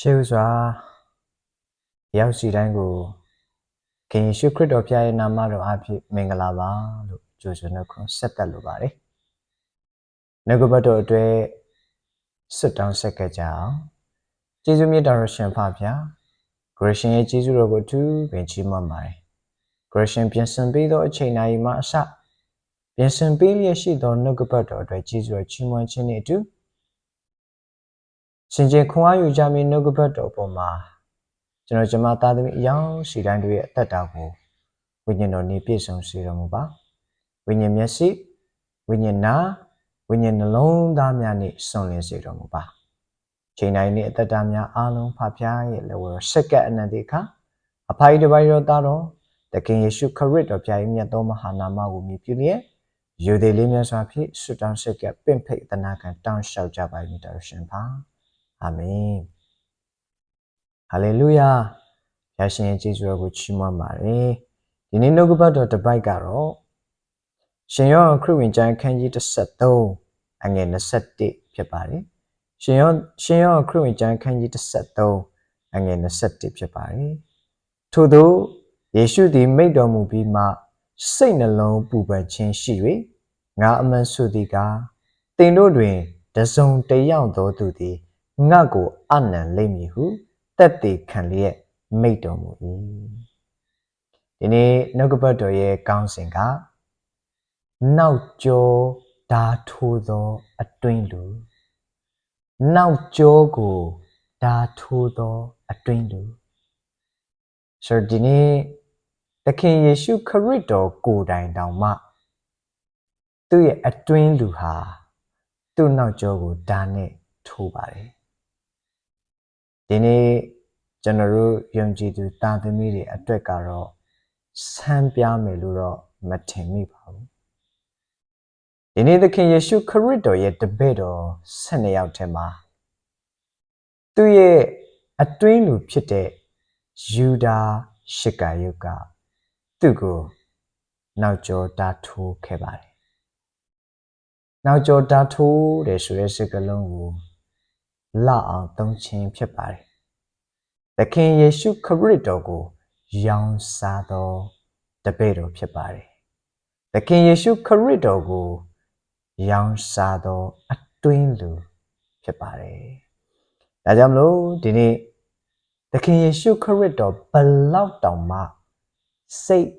ရှေးဥစွာရောက်စီတိုင်းကိုခင်ယေရှုခရစ်တော်ဖျားရဲ့နာမတော်အဖြစ်မင်္ဂလာပါလို့ကြိုဆိုနှုတ်ခွန်းဆက်သက်လိုပါတယ်။နှုတ်ကပတ်တော်အတွက်ဆွတ်တောင်းဆက်ကကြအောင်။ကျေးဇူးမြတ်တော်ရှင်ဖဖျားဂရရှင်ရဲ့ကျေးဇူးတော်ကိုသူပင်ချီးမွမ်းပါတယ်။ဂရရှင်ပြင်ဆင်ပေးသောအချိန်တိုင်းမှာအစပြင်ဆင်ပေးလျက်ရှိသောနှုတ်ကပတ်တော်အတွက်ကျေးဇူးတော်ချီးမွမ်းခြင်းနဲ့အတူ ရှင်ကျေခွန်အားယူကြမည်နှုတ်ကပတ်တော်ပေါ်မှာကျွန်တော်ကျမသားသမီးအယောင်ရှိတိုင်းတို့ရဲ့အသက်တာကိုဝိညာဉ်တော်နေပြည့်စုံစေတော်မူပါဝိညာဉ်မျက်စိဝိညာဉ်နာဝိညာဉ်နှလုံးသားများနဲ့ဆွန်လင်းစေတော်မူပါချိန်တိုင်းနဲ့အသက်တာများအားလုံးဖဖျားရဲ့လက်ဝဲတော်ဆက်ကပ်အနန္တိခအဖိုင်တပိုင်တော်သားတော်သခင်ယေရှုခရစ်တော်ဖျား၏မြတ်သောမဟာနာမကိုမြည်ပြုလျက်ယူသည်လေးမြတ်စွာဖြင့်ဆုတောင်းဆက်ကပ်ပင့်ဖိတ်တနာခံတောင်းလျှောက်ကြပါ၏တော်ရှင်ပါ အာမင်ဟာလေလုယာရရှင်ရဲ့ကျေးဇူးတော်ကိုချီးမွမ်းပါတယ်ဒီနေ့နှုတ်ကပတ်တော်တစ်ပိုက်ကတော့ရှင်ယောခရစ်ဝင်ကျမ်းခန်းကြီး33အငယ်21ဖြစ်ပါတယ်ရှင်ယောရှင်ယောခရစ်ဝင်ကျမ်းခန်းကြီး33အငယ်21ဖြစ်ပါတယ်ထို့သောယေရှုသည်မိတ်တော်မူပြီးမှစိတ်နှလုံးပူပန်ခြင်းရှိ၍ငါအမှန်ဆိုသည်ကားတင်တို့တွင်တစုံတစ်ယောက်သောသူသည် ငါ့ကိုအနံလိမ့်မည်ဟုတက်တည်ခံလျက်မိတ်တော်မူ၏ဒီနေ့နှုတ်ကပတ်တော်ရဲ့ကောင်းစဉ်ကနောက်ကျော်ဓာထိုးသောအတွင်းလူနောက်ကျော်ကိုဓာထိုးသောအတွင်းလူဆိုတော့ဒီနေ့သခင်ယေရှုခရစ်တော်ကိုယ်တိုင်တောင်မှသူ့ရဲ့အတွင်းလူဟာသူ့နောက်ကျောကိုဓာနဲ့ထိုးပါတယ် ဒီနေ့ကျွန်တော်တို့ယုံကြည်သူတာသမီတွေအတွက်ကတော့ဆန်းပြမယ်လို့တော့မထင်မိပါဘူးဒီနေ့သခင်ယေရှုခရစ်တော်ရဲ့တပည့်တော်12ယောက်ထဲမှာသူ့ရဲ့အတွင်းလူဖြစ်တဲ့ယူဒာရှစ်ကာယုတ်ကသူ့ကိုနောက်ကျော်တာထိုးခဲ့ပါတယ်နောက်ကျော်တာထိုးတယ်ဆိုတဲ့စကားလုံးကိုလအောင်သုံးခြင်းဖြစ်ပါတယ် သခင်ယေရှုခရစ်တော်ကိုရောင်းစားသောတပည့်တော်ဖြစ်ပါတယ်သခင်ယေရှုခရစ်တော်ကိုရောင်းစားသောအတွင်းလူဖြစ်ပါတယ်ဒါကြောင့်မလို့ဒီနေ့သခင်ယေရှုခရစ်တော်ဘလောက်တောင်မှစိတ်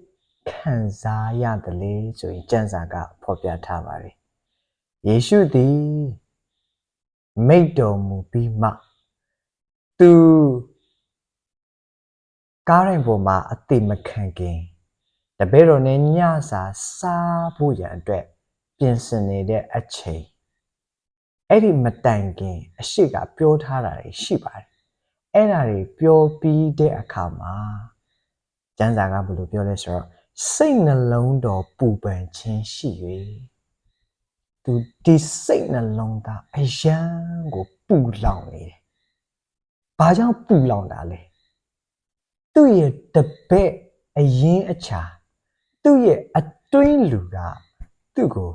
ခံစားရတယ်လေဆိုရင်ကျမ်းစာကဖော်ပြထားပါတယ်ယေရှုသည်မိတ်တော်မူပြီးမှသူ ကားရင်ပေါ်မှာအတိမခံခင်တပည့်တော်နဲ့ညစာစားဖို့ရန်အတွက်ပြင်ဆင်နေတဲ့အချိန်အဲ့ဒီမတိုင်ခင် အရှိကပြောထားတာတွေရှိပါတယ်အဲ့ဒါတွေပြောပြီးတဲ့အခါမှာကျမ်းစာကဘယ်လိုပြောလဲဆိုတော့စိတ်နှလုံးတော်ပူပန်ခြင်းရှိ၍သူဒီစိတ်နှလုံးသားအယံကိုပူလောင်နေတယ်။ဘာကြောင့်ပူလောင်တာလဲ။ သူ့ရဲ့တပည့်အရင်အချာသူ့ရဲ့အတွင်းလူကသူ့ကို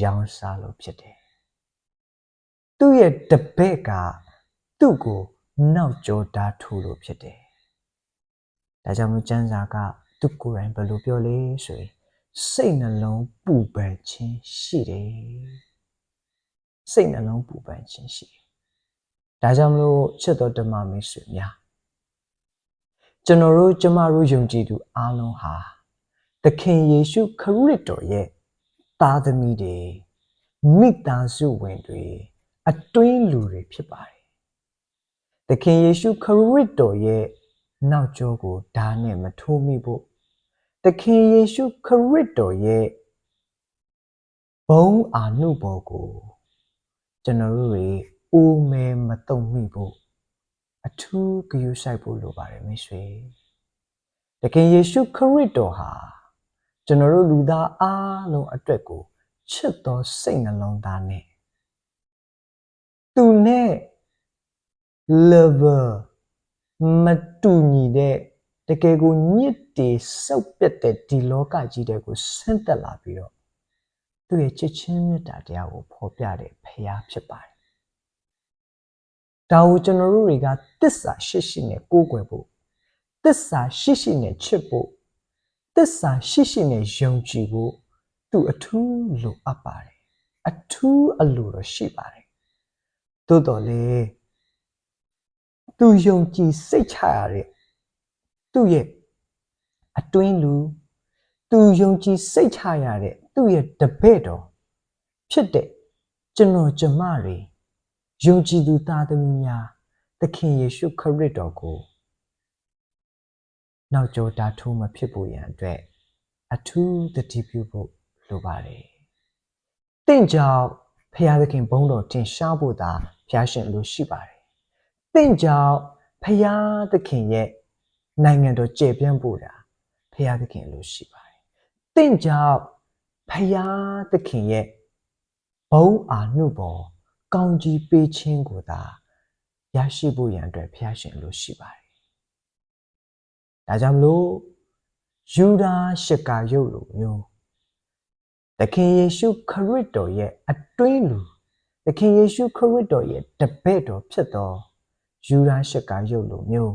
ရောင်းစားလို့ဖြစ်တယ်။သူ့ရဲ့တပည့်ကသူ့ကိုနောက်ကျော်တားထိုးလို့ဖြစ်တယ်။ဒါကြောင့်မို့ကျမ်းစာကသူကိုယ်တိုင်ဘယ်လိုပြောလဲဆိုရင်စိတ်နှလုံးပူပန်ခြင်းရှိတယ်စိတ်နှလုံးပူပန်ခြင်းရှိတယ်ဒါကြောင့်မလို့ချစ်တော်ဓမ္မမိတ်ဆွေများ ကျွန်တော်တို့ကျမတို့ယုံကြည်သူအားလုံးဟာသခင်ယေရှုခရစ်တော်ရဲ့သားသမီးတွေမိသားစုဝင်တွေအတွင်းလူတွေဖြစ်ပါတယ်သခင်ယေရှုခရစ်တော်ရဲ့နောက်ကျောကိုဓာနဲ့မထိုးမိဖို့သခင်ယေရှုခရစ်တော်ရဲ့ဘုံအာနုဘော်ကိုကျွန်တော်တို့တွေအိုးမဲမတုံမိဖို့ အထူးဂရုစိုက်ဖို့လိုပါတယ်မိတ်ဆွေသခင်ယေရှုခရစ်တော်ဟာကျွန်တော်တို့လူသားအားလုံးအတွက်ကိုချစ်တော်စိတ်နှလုံးသားနဲ့သူနဲ့ lover မတူညီတဲ့တကယ်ကိုညစ်တေစောက်ပြတ်တဲ့ဒီလောကကြီးတဲ့ကိုဆင်းသက်လာပြီးတော့သူ့ရဲ့ချစ်ချင်းမေတ္တာတရားကိုဖော်ပြတဲ့ဖခင်ဖြစ်ပါတယ် ဒါကိုကျွန်တော်တို့တွေကတစ္ဆာရှိရှိနဲ့ကိုးကွယ်ဖို့တစ္ဆာရှိရှိနဲ့ချစ်ဖို့တစ္ဆာရှိရှိနဲ့ယုံကြည်ဖို့သူအထူးလိုအပ်ပါတယ်အထူးအလိုတော့ရှိပါတယ်သို့တော်လေသူယုံကြည်စိတ်ချရတဲ့သူ့ရဲ့အတွင်းလူသူယုံကြည်စိတ်ချရတဲ့သူ့ရဲ့တပည့်တော်ဖြစ်တဲ့ကျွန်တော်ကျမတွေ ယုံကြည်သူသားသမီးများသခင်ယေရှုခရစ်တော်ကိုနောက်ကျောတာထိုးမဖြစ်ဖို့ရန်အတွက်အထူးတတိပြုဖို့လိုပါတယ်။တင့်ကြောင့်ဖခင်သခင်ဘုန်းတော်တင်ရှားဖို့သာဖျားရှင်လိုရှိပါတယ်။တင့်ကြောင့်ဖခင်သခင်ရဲ့နိုင်ငံတော်ကျေပြန့်ဖို့တာဖခင်သခင်လိုရှိပါတယ်။တင့်ကြောင့်ဖခင်သခင်ရဲ့ဘုန်းအာနုဘော် ကောင်းကြီးပေးခြင်းကိုသာရရှိဖို့ရန်အတွက်ဖျားရှင်လိုရှိပါတယ်။ဒါကြောင့်မလို့ယူဒာရှစ်ကာယုတ်လိုမျိုးသခင်ယေရှုခရစ်တော်ရဲ့အတွင်းလူသခင်ယေရှုခရစ်တော်ရဲ့တပည့်တော်ဖြစ်သောယူဒာရှစ်ကာယုတ်လိုမျိုး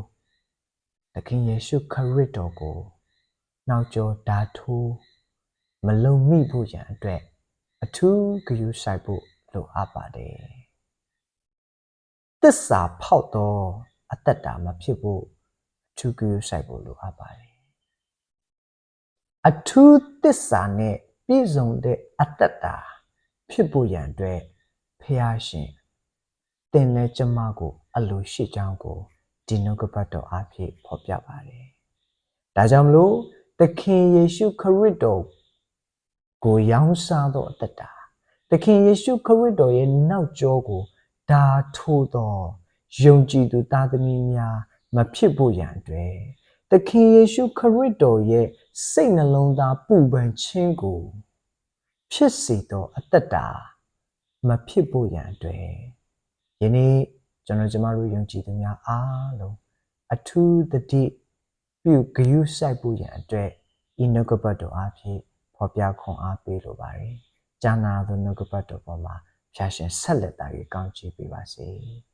သခင်ယေရှုခရစ်တော်ကိုနောက်ကျော်ဓာထိုးမလုံမိဖို့ရန်အတွက်အထူးဂရုစိုက်ဖို့ လိုအပ်ပါတယ်တစ္ဆာဖောက်သောအသက်တာမဖြစ်ဖို့အထူးဂရုစိုက်ဖို့လိုအပ်ပါတယ်အထူးတစ္ဆာနဲ့ပြည့်စုံတဲ့အတ္တတာဖြစ်ဖို့ရန်အတွက်ဖះရှင်တင်လဲကျမကိုအလိုရှိကြောင်းကိုဒီနှုတ်ကပတ်တော်အဖြစ်ဖော်ပြပါတယ်။ဒါကြောင့်မလို့သခင်ယေရှုခရစ်တော်ကိုရောင်းစားသောအတ္တတာ သခင်ယေရှုခရစ်တော်ရဲ့နောက်ကျောကိုဒါထိုးသောယုံကြည်သူသားသမီးများမဖြစ်ဖို့ရန်အတွက်သခင်ယေရှုခရစ်တော်ရဲ့စိတ်နှလုံးသားပူပန်ခြင်းကို ဖြစ်စေသောအတ္တတာမဖြစ်ဖို့ရန်အတွက်ယနေ့ကျွန်တော်ကျမတို့ယုံကြည်သူများအားလုံးအထူးတတိပြုဂရုစိုက်ဖို့ရန်အတွက်ဤနှုတ်ကပတ်တော်အားဖြင့်ဖော်ပြခွန်အားပေးလိုပါတယ်။ ကျမ်းနာသောနှုတ်ကပတ်တော်ပေါ်မှာဖျာရှင်ဆက်လက်တာကြီးကောင်းချီးပေးပါစေ။